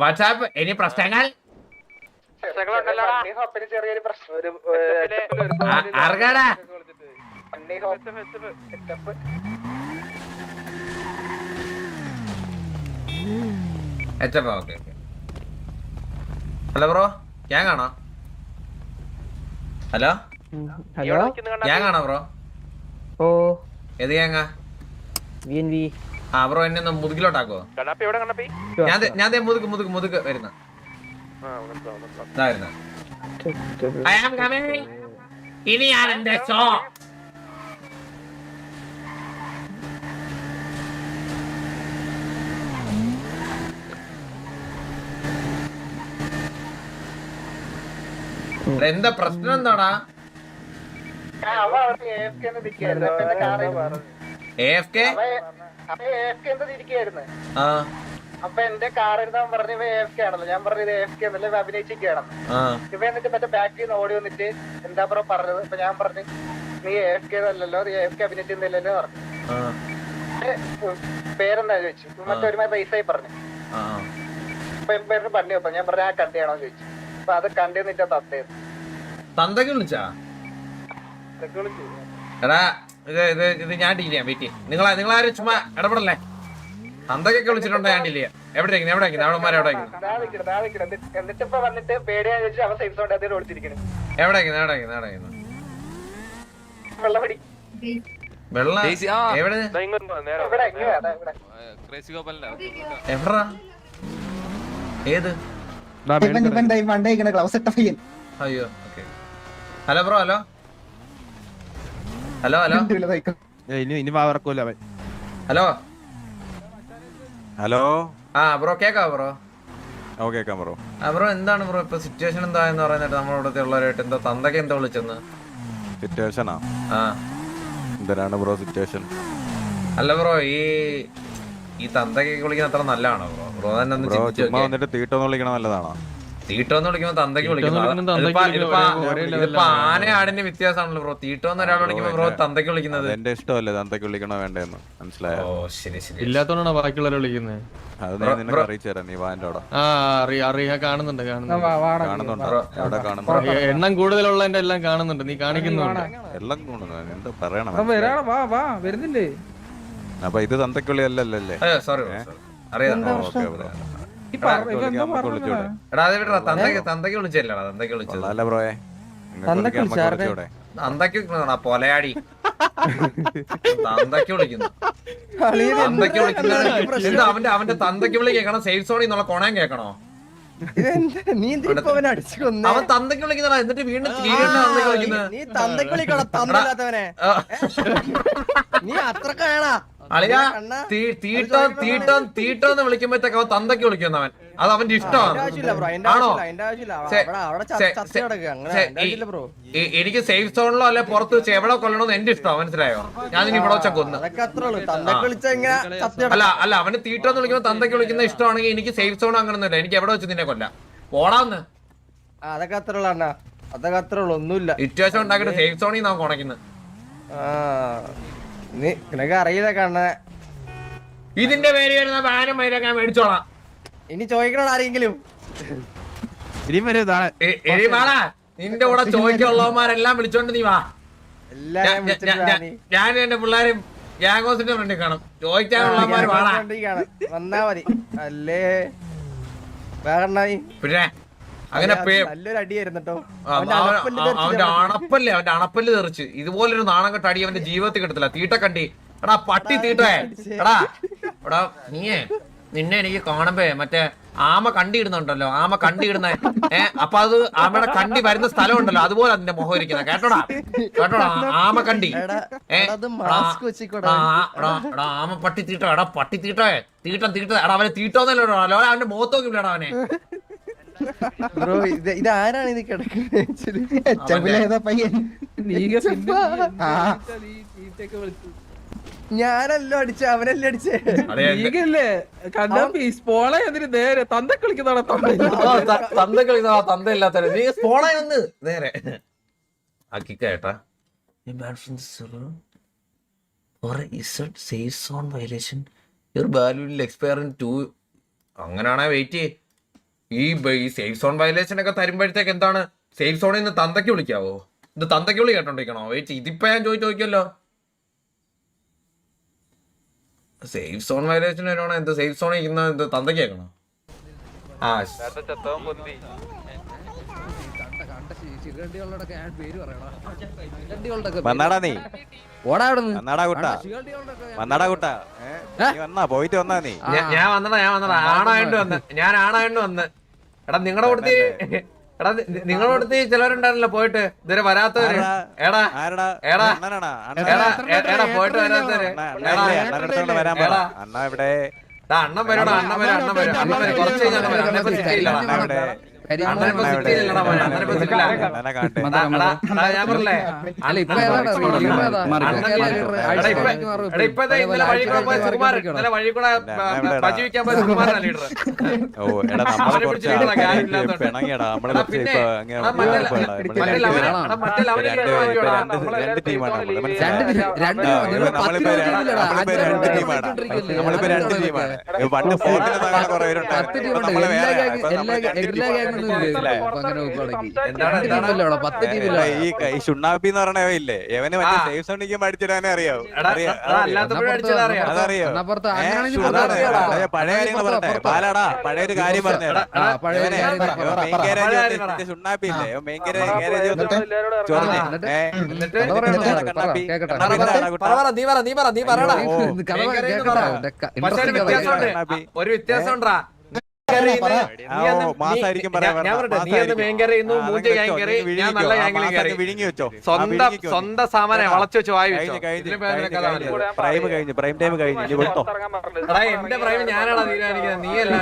WhatsApp ഇനി പ്രശ്നങ്ങൾ ചെറിയൊരു പ്രശ്നം സെറ്റപ്പ് എച്ചപ്പോ ഓക്കെ ഓക്കെ ഹലോ ബ്രോ ഞാൻ കാണോ ഹലോ ഹലോ ഞാൻ കാണോ ബ്രോ ഓ ഏത് ഗ്യാങ്ങാ വി എൻ വി ആ ബ്രോ എന്നെ ഒന്ന് മുതുകിലോട്ടാക്കോ കണ്ണാപ്പി എവിടെ കണ്ണാപ്പി? ഞാൻ ദേ- ഞാൻ ദേ മുതുക്ക് മുതുക്ക് മുതുക്ക് വരുന്ന. ഐ ആം കമ്മിങ് ഇനിയാണ് എന്റെ ഷോ എന്താ പ്രശ്നം എന്താടാ? എ എഫ് കെ അപ്പൊ എന്റെ കാർ എടുത്താൻ പറഞ്ഞു എഫ് കെ ആണല്ലോ. ഞാൻ പറഞ്ഞത് കെ എന്നല്ല ഇവ അഭിനയിച്ചിരിക്കുകയാണെന്ന് ഇവ എന്നിട്ട് മറ്റേ ബാക്കിൽ നിന്ന് ഓടി വന്നിട്ട് എന്താ പറയുക പറഞ്ഞത്? ഇപ്പൊ ഞാൻ പറഞ്ഞു നീ എഫ് കെ അല്ലല്ലോ നീ കെ അഭിനയിച്ചിരുന്നില്ലല്ലോ പറഞ്ഞു. പേരെന്താ ചോദിച്ചു. മറ്റൊരുമായി പൈസ ആയി പറഞ്ഞു. അപ്പൊ പേര് പറഞ്ഞു വെപ്പം ഞാൻ പറഞ്ഞ ആ കണ്ടിയാണോ ചോദിച്ചു. അപ്പൊ അത് കണ്ടി നിന്റെ തത്തേ തന്തയ്ക്ക് വിളിച്ചാ? വിളിച്ചു. എടാ ഇത് ഇത് ഇത് ഞാൻ ഡീൽ ചെയ്യാം വെയിറ്റ് നിങ്ങൾ നിങ്ങളാരും ചുമ്മാ ഇടപെടല്ലേ? അന്തൊക്കെ വിളിച്ചിട്ടുണ്ടോ ഞാൻ ഡീൽ ചെയ്യാം. എവിടെ ഇരിക്കുന്നു എവിടെ ഇരിക്കുന്നു? അവിടെ എവിടെ എവിടെ എവിടെ എവിടെ വെള്ളം ആ. എവിടെ? എവിടാ? ഏത്? അയ്യോ okay hello bro hello? Hello hello. ഇനി ഇനി വാവർക്കൂല അവൻ ഹലോ ഹലോ ആ ബ്രോ കേക്കാ ബ്രോ? ഓ കേക്കാം ബ്രോ. ആ ബ്രോ എന്താണ് ബ്രോ ഇപ്പൊ സിറ്റുവേഷൻ എന്താ എന്ന് പറയുന്നത് നമ്മളിവിടുത്തെ ഉള്ളവരായിട്ട് എന്താ തന്തയ്ക്ക് എന്താ വിളിച്ചെന്ന്? സിറ്റുവേഷനാ ആ? എന്തിനാണ് ബ്രോ സിറ്റുവേഷൻ അല്ല ബ്രോ ഈ ഈ തന്തയ്ക്ക് വിളിക്കുന്ന അത്ര നല്ലതാണോ ബ്രോ? ബ്രോ തന്നെ ഒന്ന് ബ്രോ ചിന്തിച്ച് ചുമ്മാ നോക്കിയേ. വന്നിട്ട് തീട്ടൊന്നും വിളിക്കണ നല്ലതാണോ? തീട്ടോന്ന് വിളിക്കുമ്പോ തന്തയ്ക്ക് വിളിക്കുന്നത് ഇതിപ്പോ- തന്തയ്ക്ക് ഇതിപ്പോ- വിളിക്കുന്നത് ഒരേ- ഒരേ ഇതിപ്പോ level ആന ആടിന്റെ വ്യത്യാസമാണല്ലോ ബ്രോ. തീട്ടോ എന്ന് ഒരാൾ വിളിക്കുമ്പോ ബ്രോ തന്തയ്ക്ക് വിളിക്കുന്നത്. എന്റെ ഇഷ്ടമല്ലേ? തന്തയ്ക്ക് വിളിക്കണോ വേണ്ടെന്ന്? മനസ്സിലായോ? ഓ ശരി ശരി ഇല്ലാത്തോണ്ടാണ് ബാക്കിയുള്ളവരെ വിളിക്കുന്നത് അത് ഞാൻ നിനക്ക്. അറിയിച്ചു തരാം. നീ വാന്റെ അവിടെ. ആ അറിയ കാണുന്നുണ്ട് കാണുന്നുണ്ട്. അവിടെ ബ്രോ. എണ്ണം കൂടുതലുള്ള എ- എണ്ണം കൂടുതലുള്ളതിന്റെ എല്ലാം കാണുന്നുണ്ട്. നീ കാണിക്കുന്നുണ്ട്. എല്ലാം കൊണ്ടുവന്നു എന്താ പറയണം? വാ വാ വരുന്നില്ലേ? അപ്പൊ ഇത് തന്തക്കുള്ളി അല്ലല്ലേ സോറി അറിയാം. ഓക്കെ തന്തയ്ക്ക് തന്തയ്ക്ക് തന്തയ്ക്ക് തന്തയ്ക്ക് പൊലയാടി തന്തയ്ക്ക് വിളിക്കുന്നു തന്തയ്ക്ക് വിളിക്കുന്നത് അവന്റെ അവന്റെ തന്തയ്ക്ക് വിളി കേൾക്കണം സേഫ് സോണിൽ നിന്നുള്ള കൊണയം കേൾക്കണോ അവൻ തന്തയ്ക്ക് വിളിക്കുന്നടാ എന്നിട്ട് വീണ്ടും തന്തയ്ക്ക് നീ തന്തക്ക് വിളിക്കണോ തന്നില്ലാത്തവനെ ആ, നീ അത്രക്കാണാ അളിയാ തീട്ടോ തീട്ടോ തീട്ടോ എന്ന് വിളിക്കുമ്പോഴത്തേക്ക് അവൻ തന്തയ്ക്ക് വിളിക്കുന്ന അവൻ അത് അവന്റെ ഇഷ്ടമാണ്. ആണോ? എനിക്ക് സേഫ് സോണിലോ അല്ലെ പുറത്ത് വെച്ച് എവിടെ കൊല്ലണമെന്ന് എന്റെ ഇഷ്ടം മനസ്സിലായോ? ഞാൻ ഇനി ഇവിടെ വെച്ചാൽ കൊന്ന്. അല്ല അല്ല അവന് തീട്ടോ എന്ന് വിളിക്കുമ്പോൾ തന്തയ്ക്ക് വിളിക്കുന്ന ഇഷ്ടമാണെങ്കിൽ എനിക്ക് സേഫ് സോൺ അങ്ങനൊന്നുമില്ല. എനിക്ക് എവിടെ വെച്ച് നിന്നെ കൊല്ല. ഓടാന്ന് അതൊക്കെ അത്ര ഉള്ളൂ അതൊക്കെ അത്രേ ഉള്ളൂ ഒന്നുമില്ല. സിറ്റുവേഷൻ ഉണ്ടാക്കിയിട്ട് സേഫ് സോണിൽ നിന്നാണ് കുണയ്ക്കുന്നത് ആ. നീ നിനക്ക് അറിയില്ല കണ്ണ. ഇതിന്റെ പേര് വരുന്ന ബാനും മൈരൊക്കെ ഞാൻ മേടിച്ചോളാം. ഇനി ചോദിക്കണോ ആരെങ്കിലും? ഇനിയും വരും ഇതാണ് നിന്റെ കൂടെ ചോദിക്കുള്ളവന്മാരെല്ലാം വിളിച്ചോണ്ട് നീ വാ. എല്ലാരും ഞാൻ- എന്റെ പിള്ളേരും ഗ്യാഗോസിന്റെ ഫ്രണ്ടിൽ കാണും. ചോദിക്കാനുള്ളവന്മാര് വാടാ. വന്നാ മതി. അല്ലേ? വേറെ പിന്നെ അങ്ങനെ അവന്റെ അണപ്പല്ലേ അവന്റെ അണപ്പല്ല് തെറിച്ച്. ഇതുപോലൊരു നാണം കെട്ട അടി അവന്റെ ജീവിതത്തിൽ കിട്ടത്തില്ല. തീട്ട കണ്ടി. എടാ പട്ടി തീട്ടേ. എടാ എടാ നീയേ നിന്നെ എനിക്ക് കാണുമ്പേ മറ്റേ ആമ കണ്ടി ഇടുന്നുണ്ടല്ലോ ആമ കണ്ടി ഇടുന്ന ഏ അപ്പൊ അത് ആമയുടെ കണ്ടി വരുന്ന സ്ഥലം ഉണ്ടല്ലോ അതുപോലെ അതിന്റെ മുഖം ഇരിക്കുന്നത്. കേട്ടോടാ? കേട്ടോടാ? ആമ കണ്ടി. ഏടാ ആമ പട്ടി തീട്ടോ. എടാ പട്ടി തീട്ടോ. തീട്ടം തീട്ട. എടാ അവനെ തീട്ടോന്നല്ലോ അവന്റെ മുഖത്ത് നോക്കില്ലടാ അവനെ. ബ്രോ ഇത് ഇത് ആരാണ് ഇത് കിടക്കുന്നത് ഞാനല്ലോ അടിച്ച അവനല്ലേ അടിച്ചേ. അതെ ലീഗല്ലേ കണ്ണാപ്പി സ്പോള എന്തിന് നേരെ തന്ത കളിക്കുന്നതാണ് തന്ത കളിക്കുന്ന തന്ത ഇല്ലാത്ത നീ വന്ന് നേരെ. your balloon will expire in two അങ്ങനെയാണെ വെയിറ്റ് ഈ സേഫ് സോൺ വയലേഷൻ ഒക്കെ തരുമ്പോഴത്തേക്ക് എന്താണ്? സേഫ് സോണിൽ നിന്ന് തന്തയ്ക്ക് വിളിക്കാവോ? ഇത് തന്തയ്ക്ക് വിളി കേട്ടോണ്ടിരിക്കണോ? വെയിറ്റ് ഇതിപ്പോ ഞാൻ ചോദിച്ചു നോക്കിയല്ലോ സേഫ് സോൺ വയലേഷൻ വരുവാണോ? എന്ത് സേഫ് സോണിൽ ഇന്ന് എന്ത് തന്തയ്ക്ക് കേൾക്കണോ? ആ വന്നാടാ നീ. ഓടാ അവിടെ നിന്ന്. വന്നാടാ കുട്ട. വന്നാടാ കുട്ട. നീ വന്നാ? പോയിട്ട് വന്നാ നീ. ഞാൻ വന്നടാ ഞാൻ വന്നടാ ആണായിട്ട് വന്ന്. ഞാൻ ആണായിട്ട് വന്ന്. എടാ നിങ്ങളുടെ അടുത്ത് എടാ നിങ്ങളുടെ അടുത്ത് ചിലവരുണ്ടായിരുന്നല്ലോ പോയിട്ട്. ഇതുവരെ വരാത്തവര്? എടാ ആരടാ? എടാ. എടാ എടാ പോയിട്ട് വരാത്തവര്. അണ്ണ. ഇവിടെ അണ്ണൻ വരൂടാ അണ്ണൻ വരും അണ്ണൻ വരും. അണ്ണൻ വരും. കുറച്ച് കഴിഞ്ഞാൽ അണ്ണൻ വരും. അണ്ണൻ ഇപ്പൊ അണ്ണ ഇവിടെ അങ്ങനെ നമ്മളിപ്പോ രണ്ട് ടീമാണ്. പണ്ട് ഫോർട്ടിൽ നിന്നാണ് കുറെ പേരുണ്ടായിരുന്നു ടീം ഉണ്ട് നമ്മൾ എല്ലാ വേറെ എല്ലാ ഈ ഷുണ്ണാപ്പി എന്ന് എവന് മറ്റേ. സേഫ് സോണിക്ക് അടിച്ചിടാനേ അറിയാവോ അതറിയോ? പഴയ കാര്യങ്ങൾ പഴയ ഒരു കാര്യം പറഞ്ഞേടാ. ഷുണ്ണാപ്പി ഇല്ലേ? മെയിൻ ഗാരേജ് നീ പറ നീ പറ നീ പറയടാ interesting വ്യത്യാസമുണ്ട്. വിഴുങ്ങി വെച്ചോ? സ്വന്തം. സ്വന്തം സാമാനെ വളച്ചു വെച്ച് വായി. പ്രൈം കഴിഞ്ഞ് പ്രൈം ടൈം കഴിഞ്ഞ് ഇനി വിട്ടോ എടാ എന്റെ പ്രൈം ഞാനാണ് തീരുമാനിക്കുന്നത്? നീ അല്ല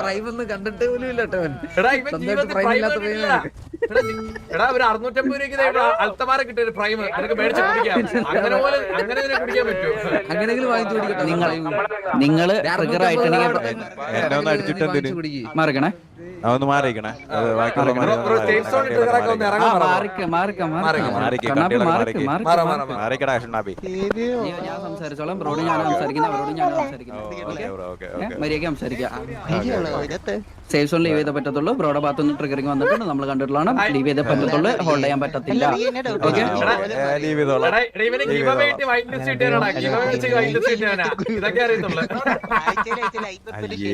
പ്രൈം ഒന്നും കണ്ടിട്ടേ പോലും ഇല്ല കേട്ടോ എടാ ഒരു അറുന്നൂറ്റമ്പത് രൂപയ്ക്ക് ദേ ഇവിടെ അൽത്തമാര കിട്ടിയ ഒരു പ്രൈം നിനക്ക് മേടിച്ച് കുടിക്കാം. അങ്ങനെ പോലെ അങ്ങനെ കുടിക്കാൻ അങ്ങനെയെങ്കിലും വാങ്ങിച്ചു കുടിക്കട്ടെ. നിങ്ങൾ- നിങ്ങൾ നിങ്ങൾ ട്രിഗർ ആയിട്ടുണ്ടെങ്കിൽ എന്നെ ഒന്ന് അടിച്ചിട്ട് വാങ്ങിച്ച് എന്തിന്? കുടിക്ക്. മാറിക്കണേ. ഒന്ന് മാറിക്കടാ ഞാൻ സംസാരിച്ചോളാം. ബ്രോഡ് ഞാൻ സംസാരിക്കുന്നത് അവരോട് ഞാൻ സംസാരിക്കുന്നത്. Okay okay okay? മര്യാദ സംസാരിക്കാം. സേഫ് സോൺ ലീവ് ചെയ്തേ പറ്റത്തുള്ളൂ. ബ്രോയുടെ ഭാഗത്ത് നിന്ന് ട്രിഗറിങ് വന്നിട്ടുണ്ട്. നമ്മൾ കണ്ടിട്ടുള്ളതാണ്. ലീവ് ചെയ്തേ പറ്റത്തുള്ളൂ. ഹോൾഡ് ചെയ്യാൻ പറ്റത്തില്ല. ഓക്കെ ഒറ്റയ്ക്ക്.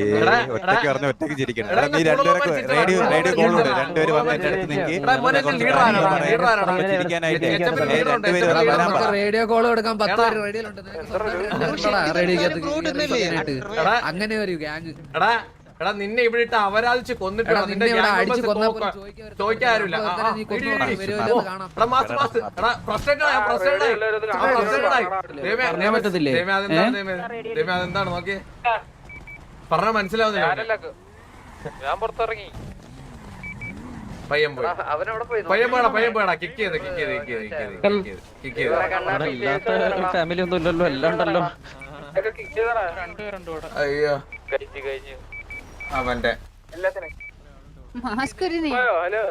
പറഞ്ഞ ഒറ്റയ്ക്ക് ചിരിക്കണം നീ രണ്ടുപേരൊക്കെ റേഡിയോ റേഡിയോ വാ. കോൾ ഉണ്ട് രണ്ടുപേര് വന്ന് എന്റെ അടുത്ത്? ചിരിക്കാനായിട്ട് രണ്ടുപേര്. റേഡിയോ കോൾ കൊടുക്കാൻ പത്ത് പേര് റേഡിയോക്കകത്ത് എടാ, അങ്ങനെ ഒരു ഗ്യാങ് എടാ നിന്നെ ഇവിടെ ഇട്ട് അവരാധിച്ച് കൊന്നിട്ട് നിന്റെ അതെന്താണ് നോക്കിയേ പറഞ്ഞ മനസ്സിലാവുന്നില്ല. ഞാൻ പുറത്തിറങ്ങി. പയ്യൻ പോയി. പയ്യൻ പോടാ പയ്യൻ പോടാ കിക്ക് ചെയ്ത് കിക്ക് ചെയ്ത് കിക്ക് ചെയ്ത് കിക്ക് ചെയ്ത് ചെയ്ത് ഫാമിലി ഒന്നും ഇല്ലല്ലോ. എല്ലാം ഉണ്ടല്ലോ. അയ്യോ. കഴിഞ്ഞു. അവന്റെ. മാസ്ക് ഒരു നീ ഹലോ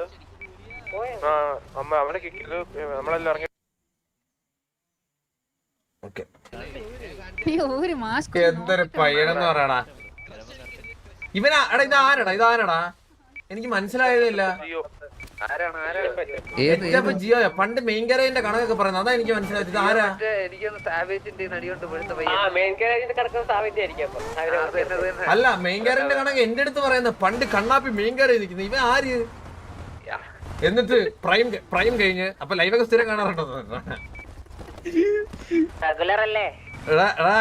അമ്മ കിക്ക് നമ്മളെല്ലാം ഇറങ്ങി ഒരു മാസ്ക് എന്തൊരു പയ്യനെന്ന് പറയടാ ഇവനാ എടാ ഇതാരടാ ഇതാരടാ എനിക്ക് മനസ്സിലായതില്ല ജിയോയാ പണ്ട് മെയിൻ കരേന്റെ കണക്കൊക്കെ പറയുന്നത്. അതാ എനിക്ക് മനസ്സിലായത്. ഇത് ആരാ? അല്ല മെയിൻ കരേന്റെ കണക്ക് എന്റെ അടുത്ത് പറയുന്നത് പണ്ട് കണ്ണാപ്പി മെയിൻ കര നിൽക്കുന്നത്. ഇവ ആര്? എന്നിട്ട് പ്രൈം പ്രൈം കഴിഞ്ഞ് അപ്പൊ ലൈവൊക്കെ സ്ഥിരം കാണാറുണ്ടോ? റെഗുലർ അല്ലേ എടാ എടാ.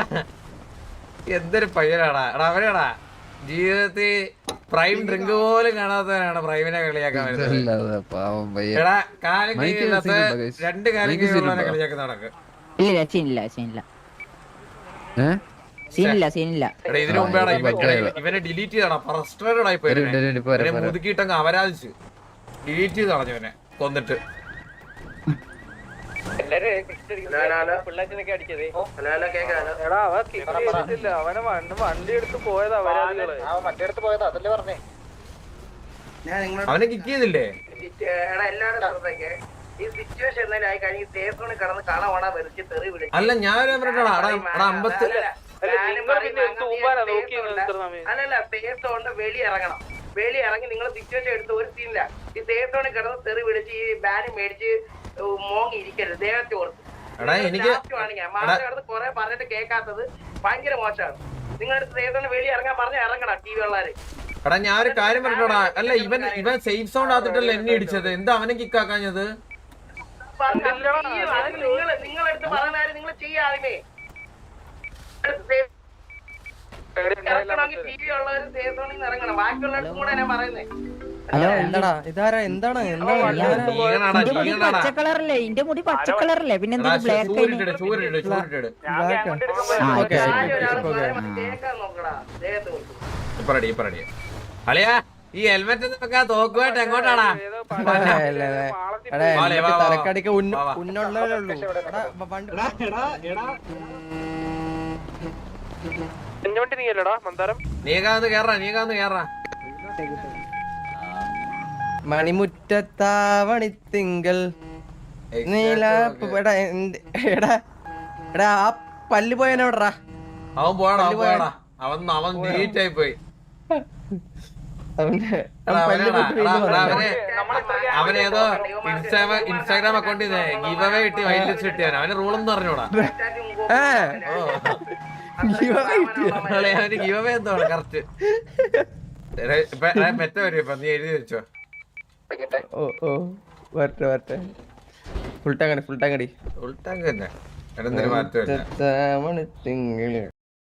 എന്തൊരു പയ്യനാടാ. എടാ അവനാടാ. ജീവിതത്തിൽ പ്രൈം ഡ്രിങ്ക് പോലും കാണാത്തവനാണ് പ്രൈമിനെ കളിയാക്കാൻ വരുന്നത്. എടാ കാലം? രണ്ട് കാലം സീനുണ്ടോ? കളിയാക്കുന്ന നടക്ക്. ഇല്ല സീനില്ല സീനില്ല ഏഹ് സീനില്ല സീനില്ല എടാ ഇതിനു മുമ്പേടാ. ഇവനെ ഡിലീറ്റ് ചെയ്തടാ ഫ്രസ്ട്രേറ്റഡ് ആയി പോയി മുതുക്കിയിട്ടങ്ങ് അവരാധിച്ച് ഡിലീറ്റ് ചെയ്ത് കളഞ്ഞവനെ കൊന്നിട്ട് പിള്ളേച്ചനൊക്കെ അടിച്ചത് എടാ അവ കിക്ക് ചെയ്തിട്ടില്ല അവനെ വണ്ടി എടുത്ത് പോയതാ വണ്ടി എടുത്ത് പോയതാ അതല്ലേ പറഞ്ഞേ. അവനെ കിക്ക് ചെയ്തില്ലേ? അല്ല ഞാൻ പറഞ്ഞാടാ അമ്പത്തി അല്ലല്ല സേഫ് സോണിന്റെ വെളി ഇറങ്ങണം. വെളി ഇറങ്ങി നിങ്ങൾ സിറ്റുവേഷൻ എടുത്ത് ഒരു സീനില്ല ഈ സേഫ് സോണിൽ കിടന്ന് തെറി വിളിച്ച് ഈ ബാന് മേടിച്ച് മോങ്ങി ഇരിക്കരുത് ദൈവത്തെ ഓർത്ത്. എടാ എനിക്ക് കൊറേ പറഞ്ഞിട്ട് കേൾക്കാത്തത് ഭയങ്കര മോശമാണ്. നിങ്ങളടുത്ത് ദൈവത്തിന് വെളി ഇറങ്ങാൻ പറഞ്ഞ ഇറങ്ങണം ടി വി എടാ ഞാൻ ഒരു കാര്യം പറഞ്ഞോടാ അല്ല ഇവൻ ഇവൻ സേഫ് സൗണ്ട് ആത്തിട്ടല്ലേ എന്നെ ഇടിച്ചത്? എന്താ അവനെ കിക്കാക്കാഞ്ഞത് നിങ്ങളെടുത്ത് പറഞ്ഞാലും നിങ്ങൾ ചെയ്യാതെ ഇറങ്ങണമെങ്കിൽ ടി വി ഉള്ളവർ സേഫ് സോണിൽ നിന്ന് ഇറങ്ങണം. ബാക്കിയുള്ളവർക്കും കൂടെ ഞാൻ പറയുന്നേ. ഹലോ എന്താടാ? ഇതാരാ? എന്താണ്? ജീവനാടാ പച്ചക്കളറല്ലേ? എന്റെ മുടി പച്ചക്കളറല്ലേ? പിന്നെ എടാ, ബ്ലാക്ക് ബ്ലാക്ക്. അളിയാ ഈ ഹെൽമെറ്റ് നോക്കാ തോക്കുമായിട്ട് എങ്ങോട്ടാടാ. തലക്കടിക്ക് ഉന്ന- വാ, വാ. ഉന്നുള്ളതേ ഉള്ളൂ. വണ്ടി- വണ്ടി നീയല്ലടാ മന്ദാരം? നീകാന്ന് കേറാ നീകാന്ന് കേറാ മണിമുറ്റത്താവണിത്തിങ്കൽ നീല എടാ ആ പല്ല് പോയനെവിടാ അവൻ പോയടാ അവൻ പോയടാ അവൻ അവൻ നീറ്റായി പോയി അവനേതോ ഇൻസ്റ്റാഗ്രാം ഇൻസ്റ്റാഗ്രാം അക്കൗണ്ടിൽ നിന്ന് ഗിവ് അവേ കിട്ടി വൈറ്റ് ലിസ്റ്റ് അവന് റൂളൊന്നും അറിഞ്ഞൂടാ. ഗിവ് അവേ എന്തോ കറക്റ്റ് മെറ്റ വരും ഇപ്പൊ നീ എഴുതി വെച്ചോ. ഓ ഓ. വരട്ടെ വരട്ടെ. ഫുൾ ടാങ്ക് ഫുൾ ടാങ്ക് അടി. ഉൾട്ടാങ്ക് തന്നെ. മണി മാറ്റമില്ല മുറ്റത്താവണിത്തിങ്കൾ